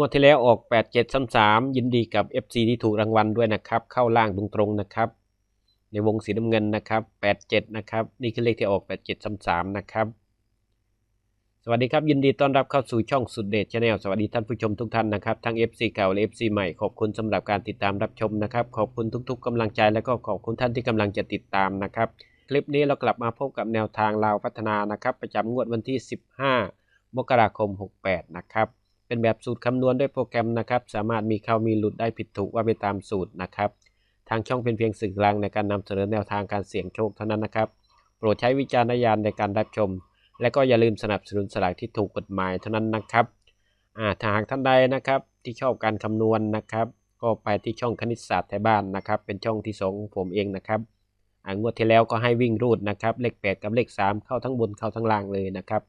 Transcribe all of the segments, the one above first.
งวดที่แล้วออก 8733 ยินดีกับ FC ที่ถูกรางวัลด้วยนะครับ เข้าล่างตรงๆนะครับ ในวงสีน้ำเงินนะครับ 87 นะครับ นี่คือเลขที่ออก 8733 นะครับ สวัสดีครับ ยินดีต้อนรับเข้าสู่ช่องสุดเดชชาแนลสวัสดีท่านผู้ชมทุกท่านนะครับ ทั้ง FC เก่าและ FC ใหม่ ขอบคุณสำหรับการติดตามรับชมนะครับ ขอบคุณทุก ๆกำลังใจและก็ขอบคุณท่านที่กำลังจะติดตามนะครับ คลิปนี้เรากลับมาพบกับแนวทางลาวพัฒนานะครับ ประจำงวดวันที่ 15 มกราคม 68 นะครับ เป็นแบบสูตรคำนวณด้วยโปรแกรมนะครับ สามารถมีเข้ามีหลุดได้ผิดถูกว่าไปตามสูตรนะครับ ทางช่องเป็นเพียงสื่อกลางในการนำเสนอแนวทางการเสี่ยงโชคเท่านั้นนะครับ โปรดใช้วิจารณญาณในการรับชม และก็อย่าลืมสนับสนุนสลากที่ถูกกฎหมายเท่านั้นนะครับอาถ้าหากท่านใดนะครับที่ชอบการคำนวณนะครับ ก็ไปที่ช่องคณิตศาสตร์ไทยบ้านนะครับ เป็นช่องที่สองผมเองนะครับงวดที่แล้วก็ให้วิ่งรูดนะครับ เลข 8 กับเลข 3 เข้าทั้งบนเข้าทั้งล่างเลยนะครับ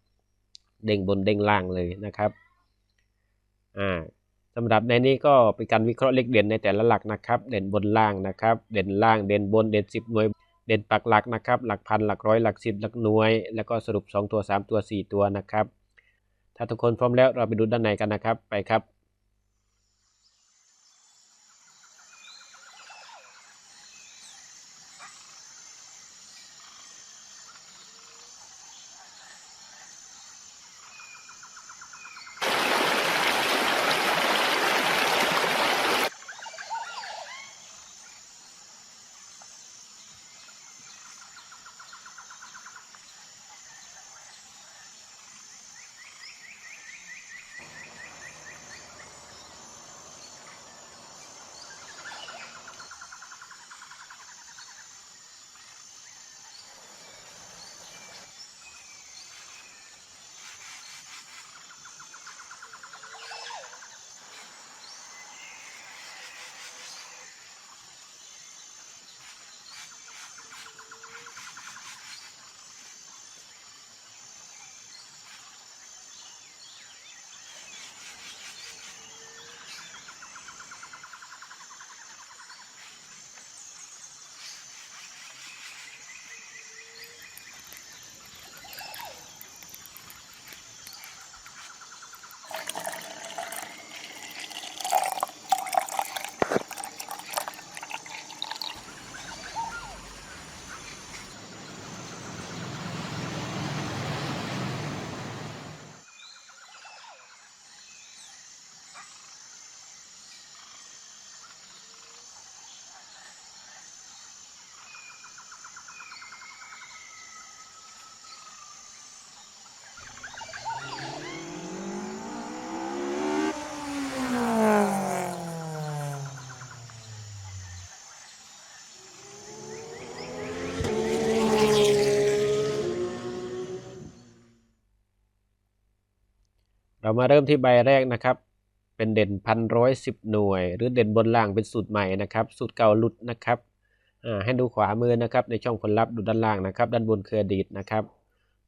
เด้งบนเด้งล่างเลยนะครับ อ่าสำหรับในนี้ก็เป็นการวิเคราะห์เลขเด่นในแต่ละหลักนะครับ เด่นบนล่างนะครับ เด่นล่าง เด่นบน เด่น 10 หน่วย เด่นปักหลักนะครับ หลักพัน หลักร้อย หลักสิบหลักหน่วย แล้วก็สรุป 2 ตัว 3 ตัว 4 ตัวนะครับ ถ้าทุกคนพร้อมแล้วเราไปดูด้านในกันนะครับ ไปครับ เรามาเริ่มที่ใบแรกนะครับ เป็นเด่นพันร้อยสิบหน่วย หรือเด่นบนล่างเป็นสูตรใหม่นะครับ สูตรเก่าหลุดนะครับให้ดูขวามือนะครับ ในช่องผลลัพธ์ดูด้านล่างนะครับ ด้านบนคืออดีตนะครับ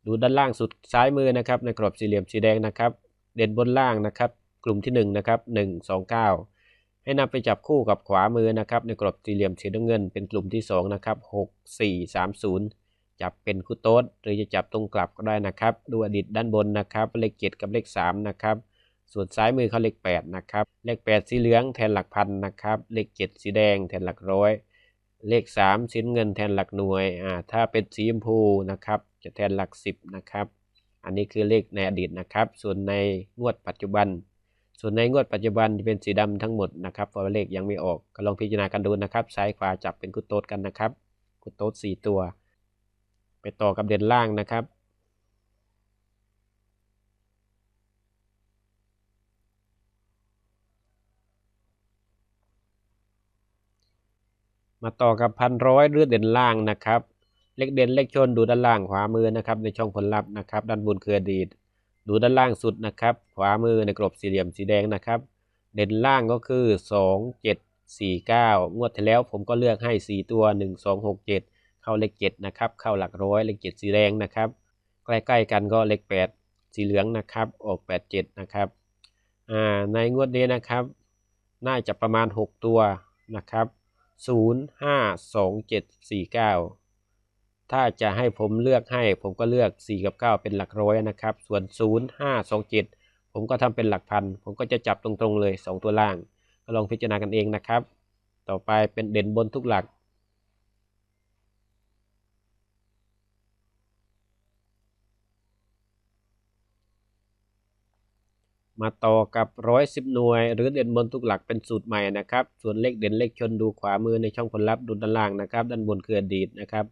ดูด้านล่างสุดซ้ายมือนะครับ ในกรอบสี่เหลี่ยมสีแดงนะครับ เด่นบนล่างนะครับ กลุ่มที่1นะครับ1 2 9ให้นำไปจับคู่กับขวามือนะครับ ในกรอบสี่เหลี่ยมสีน้ำเงิน เป็นกลุ่มที่2นะครับ6 4 3 0 จับเป็นคู่โต๊ดหรือจะจับตรงกลับก็ได้นะครับ ดูอดีตด้านบนนะครับ เลข 7 กับเลข 3 นะครับ ส่วนซ้ายมือเขาเลข 8 นะครับ เลข 8 สีเหลืองแทนหลักพันนะครับ เลข 7 สีแดงแทนหลักร้อย เลข 3 สีเงินแทนหลักหน่วย อ่า ถ้าเป็นสีชมพูนะครับ จะแทนหลัก 10 นะครับ อันนี้คือเลขในอดีตนะครับ ส่วนในงวดปัจจุบัน ส่วนในงวดปัจจุบันจะเป็นสีดำทั้งหมดนะครับ เพราะเลขยังไม่ออก ก็ลองพิจารณากันดูนะครับ ซ้ายขวาจับเป็นกุโต๊ดกันนะครับกุโต๊ด4ตัว ไปต่อกับเด่นล่างนะครับมาต่อกับพันร้อยหรือเด่นล่างนะครับ เลขเด่นเลขชนดูด้านล่างขวามือนะครับ ในช่องผลลัพธ์นะครับ ด้านบนคืออดีต ดูด้านล่างสุดนะครับ ขวามือในกรอบสี่เหลี่ยมสีแดงนะครับ เด่นล่างก็คือ 2 7 4 9 งวดที่แล้วผมก็เลือกให้ 4 ตัว 1 2 6 7 เข้าเลข7นะครับ เข้าหลักร้อยเลข7สีแดงนะครับ ใกล้ๆกันก็เลข8สีเหลืองนะครับ ออก8 7นะครับ ในงวดนี้นะครับ น่าจะประมาณ 6 ตัวนะครับ 0 5 2 7 4 9 ถ้าจะให้ผมเลือกให้ผมก็เลือก 4 กับ 9 เป็นหลักร้อยนะครับ ส่วน 0 5 2 7 ผมก็ทำเป็นหลักพัน ผมก็จะจับตรงๆเลย 2 ตัวล่าง ก็ลองพิจารณากันเองนะครับ ต่อไปเป็นเด่นบนทุกหลัก มาต่อกับร้อยสิบหน่วย หรือเด่นบนทุกหลักเป็นสูตรใหม่นะครับ ส่วนเลขเด่นเลขชนดูขวามือในช่องผลลัพธ์ดูด้านล่างนะครับ ด้านบนคืออดีตนะครับ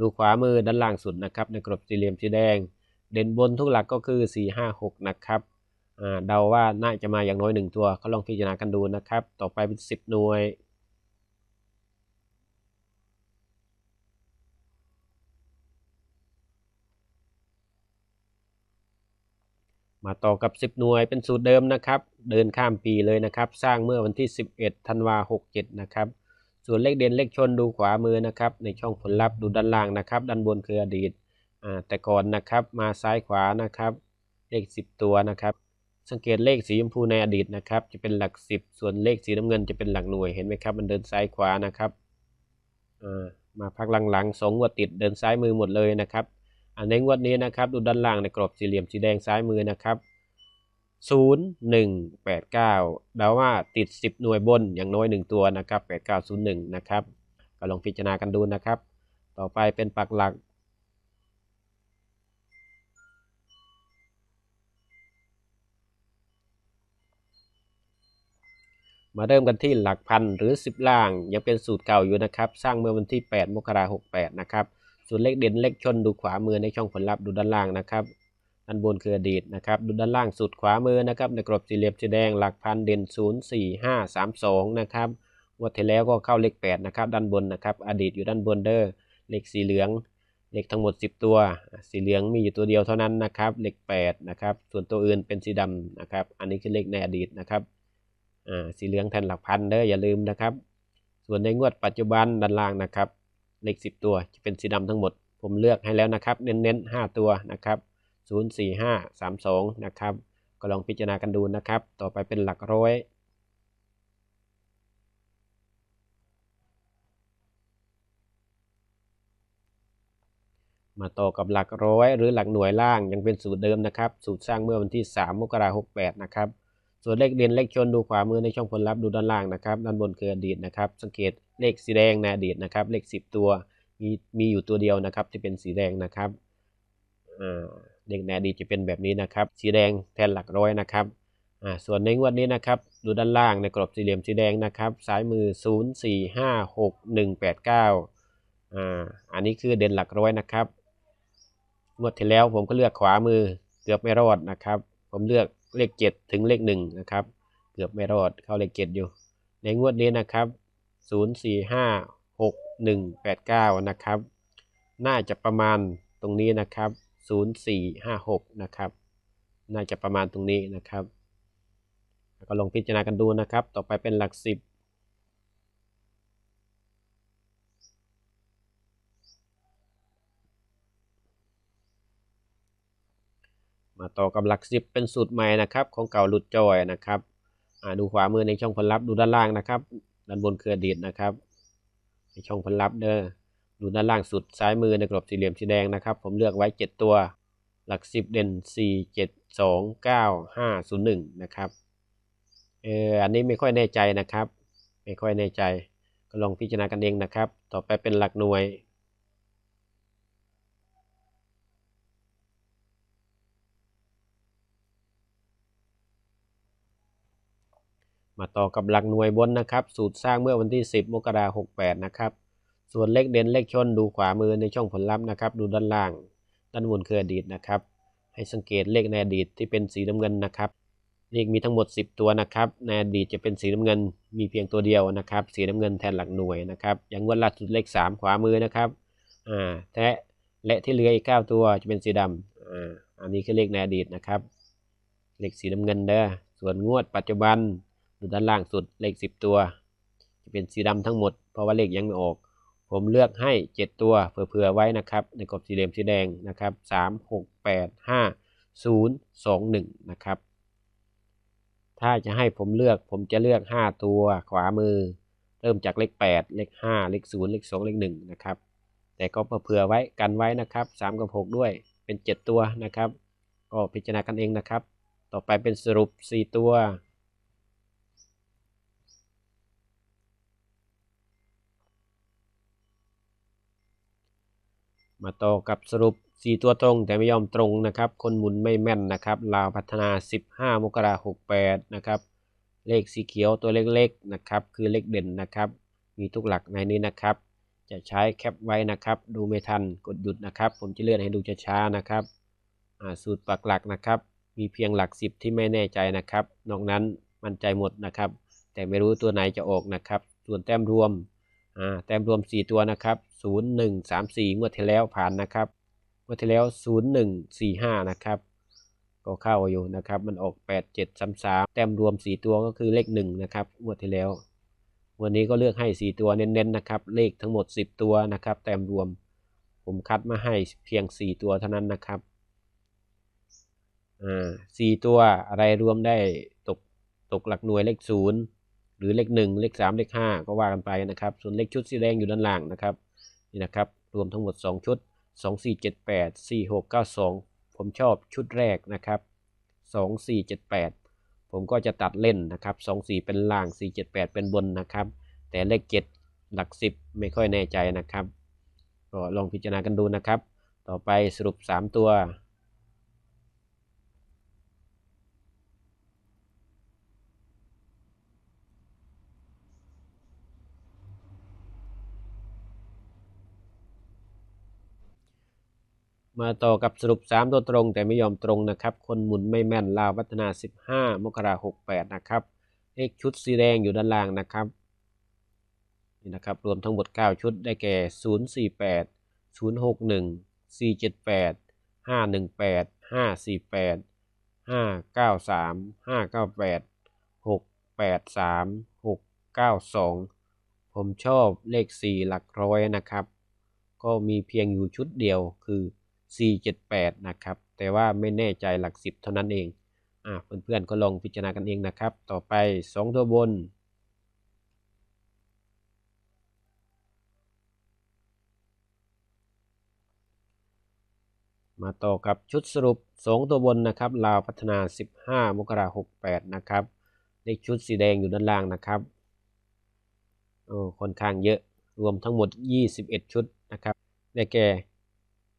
ดูขวามือด้านล่างสุดนะครับ ในกรอบสี่เหลี่ยมสีแดง เด่นบนทุกหลักก็คือ 4 5 6 นะครับเดาว่าน่าจะมาอย่างน้อย 1 ตัว ก็ลองพิจารณากันดูนะครับ ต่อไปเป็น 10 หน่วย มาต่อกับ 10 หน่วยเป็นสูตรเดิมนะครับ เดินข้ามปีเลยนะครับ สร้างเมื่อวันที่ 11ธันวา67นะครับ ส่วนเลขเด่นเลขชนดูขวามือนะครับ ในช่องผลลัพธ์ดูด้านล่างนะครับ ด้านบนคืออดีตแต่ก่อนนะครับมาซ้ายขวานะครับ เลข 10 ตัวนะครับ สังเกตเลขสีชมพูในอดีตนะครับ จะเป็นหลัก 10 ส่วนเลขสีน้ำเงินจะเป็นหลักหน่วยเห็นไหมครับ มันเดินซ้ายขวานะครับมาพักหลังๆสองงวดติดเดินซ้ายมือหมดเลยนะครับ ในงวดนี้นะครับดูด้านล่างในกรอบสี่เหลี่ยมสีแดงซ้ายมือนะครับ 0189เดาว่าติด 10 หน่วยบนอย่างน้อย 1 ตัวนะครับ 8901 นะครับก็ลองพิจารณากันดูนะครับ ต่อไปเป็นปักหลักมาเริ่มกันที่หลักพันหรือ 10 ล่างยังเป็นสูตรเก่าอยู่นะครับ สร้างเมื่อวันที่ 8 มกราคม68 นะครับ ส่วนเลขเด่นเลขชนดูขวามือในช่องผลลัพธ์ดูด้านล่างนะครับด้านบนคืออดีตนะครับดูด้านล่างสุดขวามือนะครับในกรอบสี่เหลี่ยมสีแดงหลักพันเด่น 0 4 5 3 2 นะครับงวดที่แล้วก็เข้าเลข8นะครับด้านบนนะครับอดีตอยู่ด้านบนเด้อเลขสีเหลืองเลขทั้งหมด 10 ตัว สีเหลืองมีอยู่ตัวเดียวเท่านั้นนะครับเลข8นะครับส่วนตัวอื่นเป็นสีดำนะครับอันนี้คือเลขในอดีตนะครับสีเหลืองแทนหลักพันเด้ออย่าลืมนะครับ ส่วนในงวดปัจจุบันด้านล่างนะครับ เลข 10 ตัวจะเป็นสีดำทั้งหมด ผมเลือกให้แล้วนะครับ เน้นๆ 5 ตัวนะครับ 04532 นะครับ ก็ลองพิจารณากันดูนะครับ ต่อไปเป็นหลักร้อยมาต่อกับหลักร้อยหรือหลักหน่วยล่างยังเป็นสูตรเดิมนะครับ สูตรสร้างเมื่อวันที่ 3 มกราคม68 นะครับ ส่วนเลขเด่นเลขชนดูขวามือในช่องผลลัพธ์ดูด้านล่างนะครับด้านบนคืออดีตนะครับ สังเกตเลขสีแดงในอดีตนะครับ เลข 10 ตัวมีมีอยู่ตัวเดียวนะครับที่เป็นสีแดงนะครับเลขในอดีตจะเป็นแบบนี้นะครับ สีแดงแทนหลักร้อยนะครับส่วนในงวดนี้นะครับ ดูด้านล่างในกรอบสี่เหลี่ยมสีแดงนะครับ ซ้ายมือ 0 4 5 6 1 8 9อ่าอันนี้คือเด่นหลักร้อยนะครับงวดที่แล้วผมก็เลือกขวามือเกือบไม่รอดนะครับ ผมเลือก เลข7ถึงเลข1นะครับ เกือบไม่รอดเข้าเลข7อยู่ ในงวดนี้นะครับ0 4 5 6 1 8 9นะครับ น่าจะประมาณตรงนี้นะครับ0456นะครับ น่าจะประมาณตรงนี้นะครับ ก็ลองพิจารณากันดูนะครับ ต่อไปเป็นหลักสิบ มาต่อกับหลักสิบเป็นสูตรใหม่นะครับ ของเก่าหลุดจอยนะครับดูขวามือในช่องผลลัพธ์ดูด้านล่างนะครับ ด้านบนคืออดีตนะครับ ในช่องผลลัพธ์เด้อดูด้านล่างสุดซ้ายมือในกรอบสี่เหลี่ยมสีแดงนะครับ ผมเลือกไว้ 7 ตัว หลัก 10 เด่น 4 7 2 9 5 0 1 นะครับเอออันนี้ไม่ค่อยแน่ใจนะครับ ไม่ค่อยแน่ใจ ก็ลองพิจารณากันเองนะครับ ต่อไปเป็นหลักหน่วย มาต่อกับหลักหน่วยบนนะครับสูตรสร้างเมื่อวันที่ 10 มกราคม68 นะครับ ส่วนเลขเด่นเลขชนดูขวามือในช่องผลลัพธ์นะครับ ดูด้านล่าง ด้านบนคืออดีตนะครับ ให้สังเกตเลขในอดีตที่เป็นสีน้ำเงินนะครับเลขมีทั้งหมด 10 ตัวนะครับในอดีตจะเป็นสีน้ำเงินมีเพียงตัวเดียวนะครับ สีน้ำเงินแทนหลักหน่วยนะครับ อย่างงวดล่าสุดเลข 3 ขวามือนะครับอ่าแทะและที่เหลืออีก 9 ตัวจะเป็นสีดำอ่าอันนี้คือเลขในอดีตนะครับ เลขสีน้ำเงินเด้อส่วนงวดปัจจุบัน ดูด้านล่างสุดเลข 10 ตัว จะเป็นสีดำทั้งหมด เพราะว่าเลขยังไม่ออก ผมเลือกให้ 7 ตัวเผื่อๆไว้นะครับ ในกรอบสี่เหลี่ยมสีแดงนะครับ3 6 8 5 0 2 1นะครับถ้าจะให้ผมเลือกผมจะเลือก 5 ตัวขวามือ เริ่มจากเลข 8 เลข 5 เลข 0 เลข 2 เลข 1 นะครับ แต่ก็เผื่อไว้กันไว้นะครับ 3 กับ 6 ด้วยเป็น 7 ตัวนะครับ ก็พิจารณากันเองนะครับ ต่อไปเป็นสรุป 4 ตัว มาต่อกับสรุป 4 ตัวตรงแต่ไม่ยอมตรงนะครับ คนหมุนไม่แม่นนะครับลาวพัฒนา 15 มกราคม68นะครับ เลขสีเขียวตัวเล็กๆนะครับ คือเลขเด่นนะครับ มีทุกหลักในนี้นะครับ จะใช้แคปไว้นะครับ ดูไม่ทันกดหยุดนะครับ ผมจะเลื่อนให้ดูช้าๆนะครับสูตรปักหลักนะครับ มีเพียงหลัก 10 ที่ไม่แน่ใจนะครับ นอกนั้นมั่นใจหมดนะครับ แต่ไม่รู้ตัวไหนจะออกนะครับ ส่วนแต้มรวม อ่าแต้มรวม 4 ตัวนะครับ 0 1 3 4 งวดที่แล้วผ่านนะครับ งวดที่แล้ว 0 1 4 5 นะครับ ก็เข้าอยู่นะครับ มันออก 8 7 3 3 แต้มรวม 4 ตัวก็คือเลข 1 นะครับ งวดที่แล้ว วันนี้ก็เลือกให้ 4 ตัวเน้นๆนะครับ เลขทั้งหมด 10 ตัวนะครับ แต้มรวม ผมคัดมาให้เพียง 4 ตัวเท่านั้นนะครับ อ่าสี่ตัวอะไรรวมได้ตกตกหลักหน่วยเลขศูนย์ หรือเลขหนึ่งเลขสามเลขห้าก็ว่ากันไปนะครับ ส่วนเลขชุดสีแดงอยู่ด้านล่างนะครับนี่นะครับรวมทั้งหมด 2 ชุด 2 4 7 8 4 6 9 2 ผมชอบชุดแรกนะครับ 2 4 7 8 ผมก็จะตัดเล่นนะครับ 2 4 เป็นล่าง 4 7 8 เป็นบนนะครับ แต่เลข 7 หลัก 10 ไม่ค่อยแน่ใจนะครับก็ลองพิจารณากันดูนะครับ ต่อไปสรุป 3 ตัว มาต่อกับสรุป 3 ตัวตรงแต่ไม่ยอมตรงนะครับ คนหมุนไม่แม่นลาวพัฒนา 15 มกราคม68นะครับเลขชุดสีแดงอยู่ด้านล่างนะครับนี่นะครับ รวมทั้งหมด 9 ชุดได้แก่ 048 061 478 518 548 593 598 683 692 ผมชอบเลข 4 หลักร้อยนะครับ ก็มีเพียงอยู่ชุดเดียวคือ 478 นะครับ แต่ว่าไม่แน่ใจหลัก 10 เท่านั้นเอง อ่าเพื่อนๆก็ลองพิจารณากันเองนะครับ ต่อไป 2 ตัวบน มาต่อกับชุดสรุป 2 ตัวบนนะครับ ลาวพัฒนา 15 มกราคม68 นะครับเลขชุดสีแดงอยู่ด้านล่างนะครับโอ้ค่อนข้างเยอะรวมทั้งหมด 21 ชุดนะครับ ได้แก่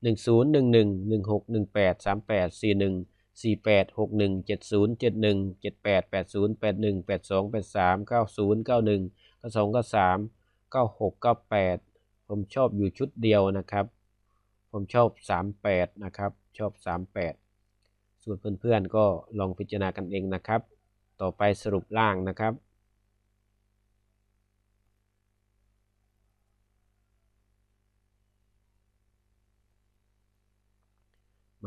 10 11 16 18 38 41 48 61 70 71 78 80 81 82 83 90 91 92 93 96 98 ผมชอบอยู่ชุดเดียวนะครับ ผมชอบ 38 นะครับ ชอบ 38 ส่วนเพื่อนๆก็ลองพิจารณากันเองนะครับ ต่อไปสรุปล่างนะครับ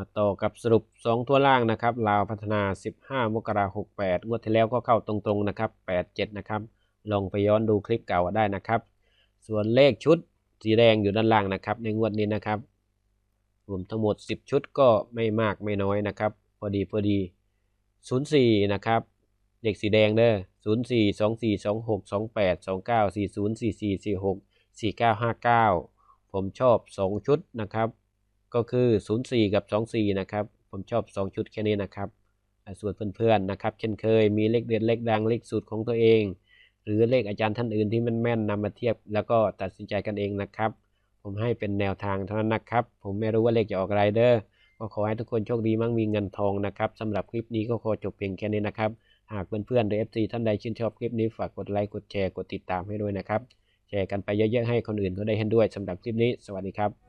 มาต่อกับสรุป 2 ตัวล่างนะครับลาวพัฒนา 15 มกราคม68งวดที่แล้วก็เข้าตรงๆนะครับ 87 นะครับ ลองไปย้อนดูคลิปเก่าได้นะครับ ส่วนเลขชุดสีแดงอยู่ด้านล่างนะครับ ในงวดนี้นะครับรวมทั้งหมด 10 ชุดก็ไม่มากไม่น้อยนะครับ พอดีพอดี 04 นะครับเด็กสีแดงเด้อ04 24 26 28 29 40 44 46 4959 ผมชอบ 2 ชุดนะครับ ก็คือ 04 กับ 24 นะครับ ผมชอบ 2 ชุดแค่นี้นะครับ ส่วนเพื่อนๆนะครับ เช่นเคยมีเลขเด็ดเลขดังเลขสูตรของตัวเอง หรือเลขอาจารย์ท่านอื่นที่แม่นๆนำมาเทียบ แล้วก็ตัดสินใจกันเองนะครับ ผมให้เป็นแนวทางเท่านั้นนะครับ ผมไม่รู้ว่าเลขจะออกอะไรเด้อก็ขอให้ทุกคนโชคดีมั่งมีเงินทองนะครับสำหรับคลิปนี้ก็ขอจบเพียงแค่นี้นะครับ หากเพื่อนๆหรือ FC ท่านใดชื่นชอบคลิปนี้ฝากกดไลค์กดแชร์กดติดตามให้ด้วยนะครับ แชร์กันไปเยอะๆให้คนอื่นเขาได้เห็นด้วยสำหรับคลิปนี้ สวัสดีครับ